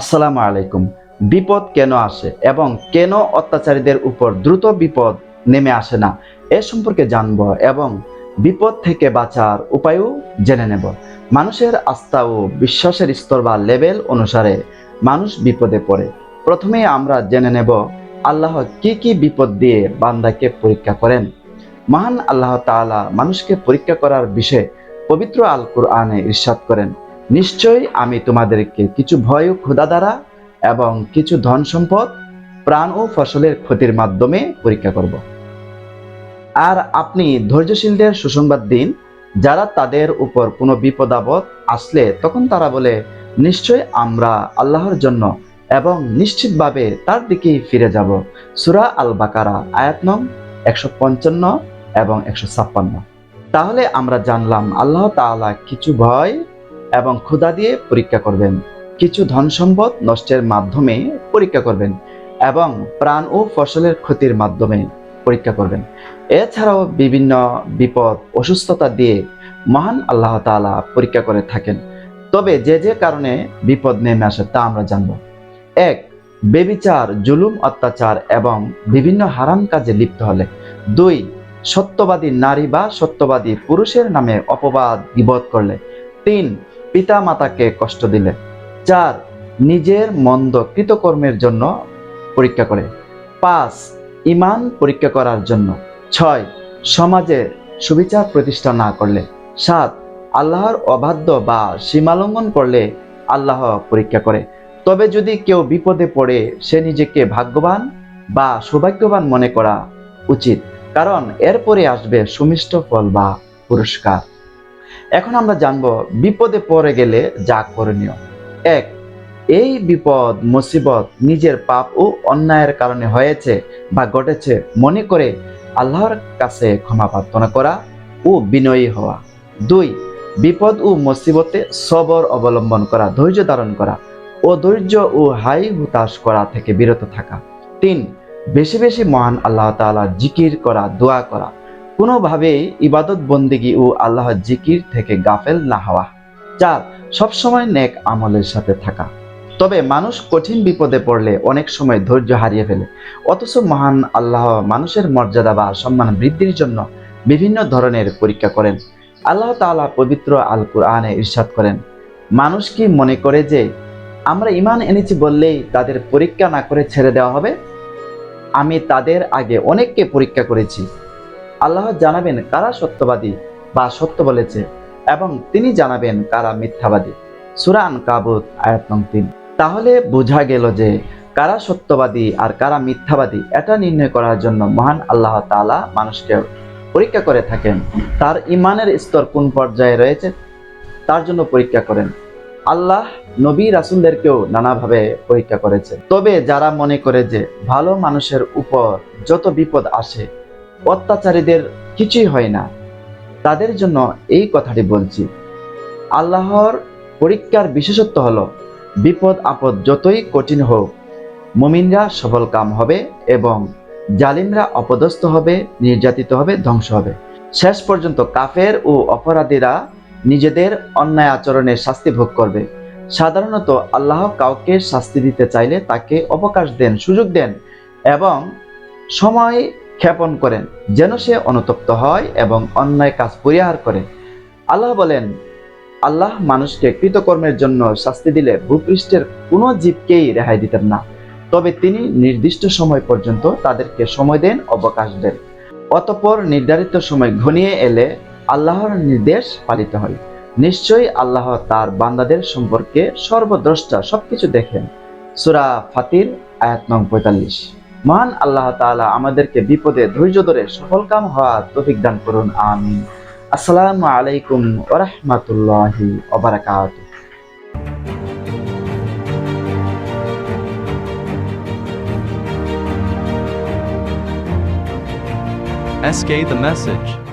আসসালামু আলাইকুম। বিপদ কেন আসে এবং কেন অত্যাচারীদের উপর দ্রুত বিপদ নেমে আসে না? এ সম্পর্কে জানব এবং বিপদ থেকে বাঁচার উপায়ও জেনে নেব। মানুষের আস্থা ও বিশ্বাসের স্তর বা লেভেল অনুসারে মানুষ বিপদে পড়ে। প্রথমে আমরা জেনে নেব আল্লাহ কি কি বিপদ দিয়ে বান্দাকে পরীক্ষা করেন। মহান আল্লাহ তাআলা মানুষকে পরীক্ষা করার বিষয়ে পবিত্র আল কুরআনে ইরশাদ করেন। নিশ্চয়ই আমি তোমাদেরকে কিছু ভয় ক্ষুধা দ্বারা এবং কিছু ধন সম্পদ, প্রাণ ও ফসলের ক্ষতির মাধ্যমে পরীক্ষা করব। আর আপনি ধৈর্যশীলদের সুসংবাদ দিন, যারা তাদের উপর কোনো বিপদ আপদ আসলে তখন তারা বলে, নিশ্চয় আমরা আল্লাহর জন্য এবং নিশ্চিতভাবে তার দিকেই ফিরে যাব। সুরা আল বাকারা আয়াত নং একশো পঞ্চান্ন এবং একশো ছাপ্পান্ন। তাহলে আমরা জানলাম আল্লাহ তাআলা কিছু ভয় এবং ক্ষুধা দিয়ে পরীক্ষা করবেন। কিছু ধন সম্পদ নষ্টের মাধ্যমে পরীক্ষা করবেন এবং প্রাণ ও ফসলের ক্ষতির মাধ্যমে পরীক্ষা করবেন। এছাড়াও বিভিন্ন বিপদ, অসুস্থতা দিয়ে মহান আল্লাহ তাআলা পরীক্ষা করে থাকেন। তবে যে যে কারণে বিপদ নেমে আসে তা আমরা জানব। এক, বেবিচার, জুলুম, অত্যাচার এবং বিভিন্ন হারাম কাজে লিপ্ত হলে। দুই, সত্যবাদী নারী বা সত্যবাদী পুরুষের নামে অপবাদ গিবত করলে। তিন পিতা মাতাকে কষ্ট দিলে চার নিজের মন্দ কৃতকর্মের জন্য পরীক্ষা করে। পাঁচ ইমান পরীক্ষা করার জন্য। ছয়, সমাজে সুবিচার প্রতিষ্ঠা না করলে। সাত, আল্লাহর অবাধ্য বা সীমালঙ্ঘন করলে আল্লাহ পরীক্ষা করে। তবে যদি কেউ বিপদে পড়ে, সে নিজেকে ভাগ্যবান বা সৌভাগ্যবান মনে করা উচিত, কারণ এরপরে আসবে সুমিষ্ট ফল বা পুরস্কার। এখন আমরা জানব বিপদে পড়ে গেলে যা করণীয় এক, এই বিপদ, মুসিবত নিজের পাপ ও অন্যায়ের কারণে হয়েছে বা ঘটেছে মনে করে আল্লাহর কাছে ক্ষমা প্রার্থনা করা ও বিনয়ী হওয়া। দুই, বিপদ ও মুসিবতে সবর অবলম্বন করা, ধৈর্য ধারণ করা ও ধৈর্য ও হাই হুতাশ করা থেকে বিরত থাকা। তিন, বেশি বেশি মহান আল্লাহ তাআলা জিকির করা, দোয়া করা কোনোভাবেই ইবাদত বন্দিগি ও আল্লাহ জিকির থেকে গাফেল না হওয়া চার সবসময় নেক আমলের সাথে থাকা। তবে মানুষ কঠিন বিপদে পড়লে অনেক সময় ধৈর্য হারিয়ে ফেলে। অথচ মহান আল্লাহ মানুষের মর্যাদা বা সম্মান বৃদ্ধির জন্য বিভিন্ন ধরনের পরীক্ষা করেন। আল্লাহ তাআলা পবিত্র আল কুরআনে ইরশাদ করেন, মানুষ কি মনে করে যে আমরা ইমান এনেছি বললেই তাদের পরীক্ষা না করে ছেড়ে দেওয়া হবে? আমি তাদের আগে অনেককে পরীক্ষা করেছি। আল্লাহ জানাবেন কারা সত্যবাদী বা সত্য বলেছে, এবং তিনি জানাবেন কারা মিথ্যাবাদী। সুরান কাবুত আয়াত নং তিন। তাহলে বোঝা গেল যে কারা সত্যবাদী আর কারা মিথ্যাবাদী, এটা নির্ণয় করার জন্য মহান আল্লাহ তাআলা মানুষকে পরীক্ষা করে থাকেন। তার ইমানের স্তর কোন পর্যায়ে রয়েছে, তার জন্য পরীক্ষা করেন। আল্লাহ নবী রাসুলদেরকেও নানাভাবে পরীক্ষা করেছে তবে যারা মনে করে যে ভালো মানুষের উপর যত বিপদ আসে অত্যাচারীদের কিছুই হয় না। তাদের জন্য এই কথাটি বলছি। আল্লাহর পরীক্ষার বিশেষত্ব হলো, বিপদ আপদ যতই কঠিন হোক, মুমিনরা সফল কাম হবে এবং জালিমরা অপদস্থ হবে, নির্যাতিত হবে, ধ্বংস হবে। শেষ পর্যন্ত কাফের ও অপরাধীরা নিজেদের অন্যায় আচরণের শাস্তি ভোগ করবে। সাধারণত আল্লাহ কাউকে শাস্তি দিতে চাইলে তাকে অবকাশ দেন, সুযোগ দেন এবং সময় ক্ষেপণ করেন, যেন সে অনুতপ্ত হয় এবং অন্যায় কাজ পরিহার করে। আল্লাহ বলেন, আল্লাহ মানুষকে কৃতকর্মের জন্য শাস্তি দিলে ভূপৃষ্ঠের কোনো জীবকেই রেহাই দিতেন না। তবে তিনি নির্দিষ্ট সময় পর্যন্ত তাদেরকে সময় দেন, অবকাশ দেন। অতপর নির্ধারিত সময় ঘনিয়ে এলে আল্লাহর নির্দেশ পালিত হয়। নিশ্চয়ই আল্লাহ তার বান্দাদের সম্পর্কে সর্বদ্রষ্টা সবকিছু দেখেন। সুরা ফাতির, আয়াত নং পঁয়তাল্লিশ। মহান আল্লাহ তালা আমাদেরকে বিপদে ধৈর্য ধরে সফলকাম হওয়ার তফিক দান করুন, আমিন আসসালামু আলাইকুম ওরহমতুল্লাহি ওবরাকাত SK the message.